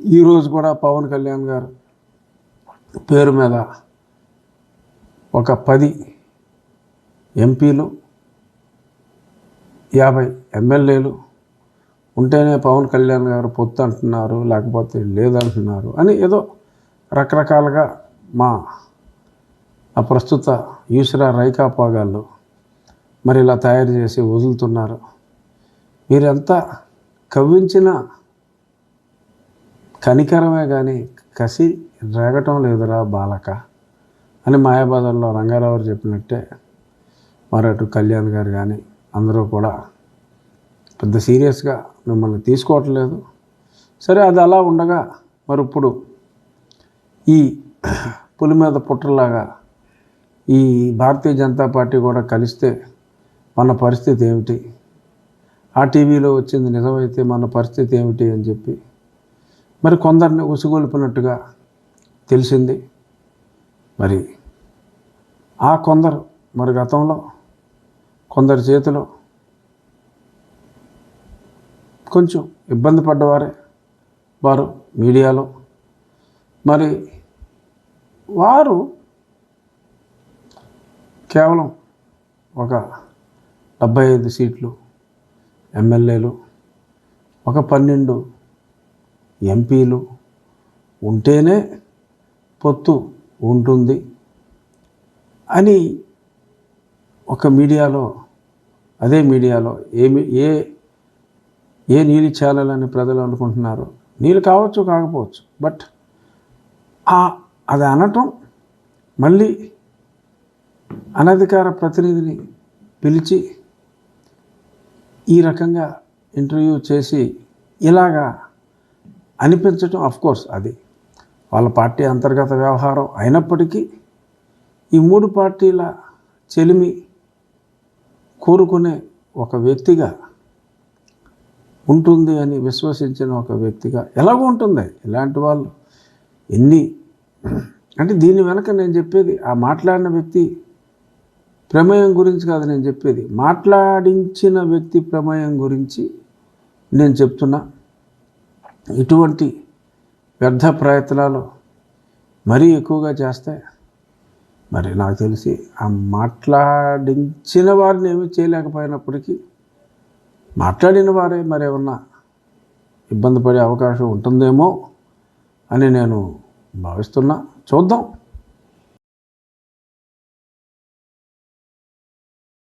ఈరోజు కూడా పవన్ కళ్యాణ్ గారు పేరు మీద ఒక పది ఎంపీలు యాభై ఎమ్మెల్యేలు ఉంటేనే పవన్ కళ్యాణ్ గారు పొత్తు అంటున్నారు లేకపోతే లేదంటున్నారు అని ఏదో రకరకాలుగా మా ఆ ప్రస్తుత ఈశ్వర రైకా పోగాళ్ళు మరి ఇలా తయారు చేసి వదులుతున్నారు. మీరెంత కవ్వించిన కనికరమే కానీ కసి రేగటం లేదురా బాలక అని మాయాబజార్లో రంగారావు గారు చెప్పినట్టే మరి అటు కళ్యాణ్ గారు కానీ అందరూ కూడా పెద్ద సీరియస్గా మిమ్మల్ని తీసుకోవట్లేదు. సరే అది అలా ఉండగా మరి ఇప్పుడు ఈ పులి మీద పుట్టలాగా ఈ భారతీయ జనతా పార్టీ కూడా కలిస్తే మన పరిస్థితి ఏమిటి? ఆ టీవీలో వచ్చింది నిజమైతే మన పరిస్థితి ఏమిటి అని చెప్పి మరి కొందరిని ఉసుగొల్పినట్టుగా తెలిసింది. మరి ఆ కొందరు మరి గతంలో కొందరి చేతిలో కొంచెం ఇబ్బంది పడ్డవారే వారు మీడియాలో. మరి వారు కేవలం ఒక డెబ్బై ఐదు సీట్లు ఎమ్మెల్యేలు ఒక పన్నెండు ఎంపీలు ఉంటేనే పొత్తు ఉంటుంది అని ఒక మీడియాలో అదే మీడియాలో ఏమి ఏ ఏ నీళ్ళు చేయాలని ప్రజలు అనుకుంటున్నారు నీళ్ళు కావచ్చు కాకపోవచ్చు బట్ ఆ అది అనటం మళ్ళీ అనధికార ప్రతినిధిని పిలిచి ఈ రకంగా ఇంటర్వ్యూ చేసి ఇలాగా అనిపించటం అఫ్కోర్స్ అది. వాళ్ళ పార్టీ అంతర్గత వ్యవహారం అయినప్పటికీ ఈ మూడు పార్టీల చెలిమి కోరుకునే ఒక వ్యక్తిగా ఉంటుంది అని విశ్వసించిన ఒక వ్యక్తిగా ఎలాగో ఉంటుంది. ఇలాంటి వాళ్ళు ఎన్ని అంటే దీని వెనక నేను చెప్పేది ఆ మాట్లాడిన వ్యక్తి ప్రమేయం గురించి కాదు నేను చెప్పేది. మాట్లాడించిన వ్యక్తి ప్రమేయం గురించి నేను చెప్తున్నా. ఇటువంటి వ్యర్థ ప్రయత్నాలు మరీ ఎక్కువగా చేస్తే మరి నాకు తెలిసి ఆ మాట్లాడించిన వారిని ఏమీ చేయలేకపోయినప్పటికీ మాట్లాడిన వారే మరేమన్నా ఇబ్బంది పడే అవకాశం ఉంటుందేమో అని నేను భావిస్తున్నా. చూద్దాం.